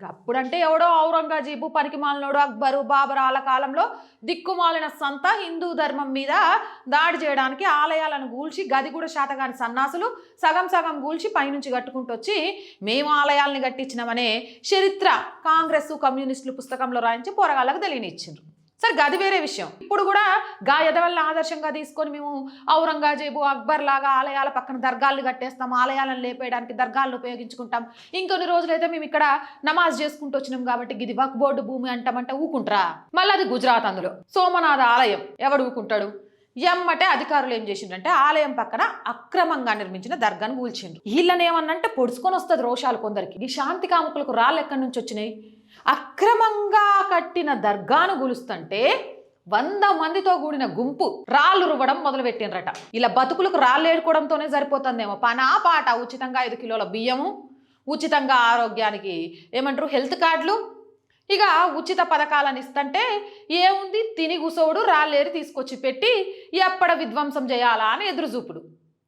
అప్పుడంటే ఎవడో ఔరంగజీబు పనికిమాలినోడు అక్బరు బాబరాల కాలంలో దిక్కుమాలిన సంత హిందూ ధర్మం మీద దాడి చేయడానికి ఆలయాలను గూల్చి గది కూడా శాతగాని సన్నాసులు సగం సగం గూల్చి పైనుంచి కట్టుకుంటూ వచ్చి మేము ఆలయాల్ని కట్టించినామనే చరిత్ర కాంగ్రెస్ కమ్యూనిస్టులు పుస్తకంలో రాయించి పోరగాళ్ళకు తెలియనిచ్చిండ్రు. సరే గది వేరే విషయం. ఇప్పుడు కూడా గా ఎదవల్ని ఆదర్శంగా తీసుకొని మేము ఔరంగజేబు అక్బర్ లాగా ఆలయాల పక్కన దర్గాలు కట్టేస్తాం ఆలయాలను లేపేయడానికి దర్గాలను ఉపయోగించుకుంటాం. ఇంకొన్ని రోజులైతే మేము ఇక్కడ నమాజ్ చేసుకుంటూ వచ్చినాం కాబట్టి గిది వక్ బోర్డు భూమి అంటామంటే ఊకుంటారా? మళ్ళీ అది గుజరాత్ అందులో. సోమనాథ ఆలయం. ఎవడు ఊకుంటాడు? ఎమ్మటే అధికారులు ఏం చేసిండ్రంటే ఆలయం పక్కన అక్రమంగా నిర్మించిన దర్గాను కూల్చిండ్రు. వీళ్ళని ఏమన్నంటే పొడుచుకొని వస్తుంది రోషాలు కొందరికి. ఈ శాంతి కాముకులకు రాళ్ళు ఎక్కడి నుంచి వచ్చినాయి? అక్రమంగా కట్టిన దర్గాను గులుస్తుంటే వంద మందితో కూడిన గుంపు రాళ్ళు రువ్వడం మొదలుపెట్టినరట ఇలా బతుకులకు రాళ్ళు ఏడుకోవడంతోనే సరిపోతుందేమో. పనా పాట ఉచితంగా ఐదు కిలోల బియ్యము ఉచితంగా ఆరోగ్యానికి ఏమంటారు హెల్త్ కార్డులు ఇక ఉచిత పథకాలను ఇస్తుంటే ఏముంది? తిని గుసోడు రాళ్ళేరి తీసుకొచ్చి పెట్టి ఎప్పడ విధ్వంసం చేయాలా అని ఎదురు చూపుడు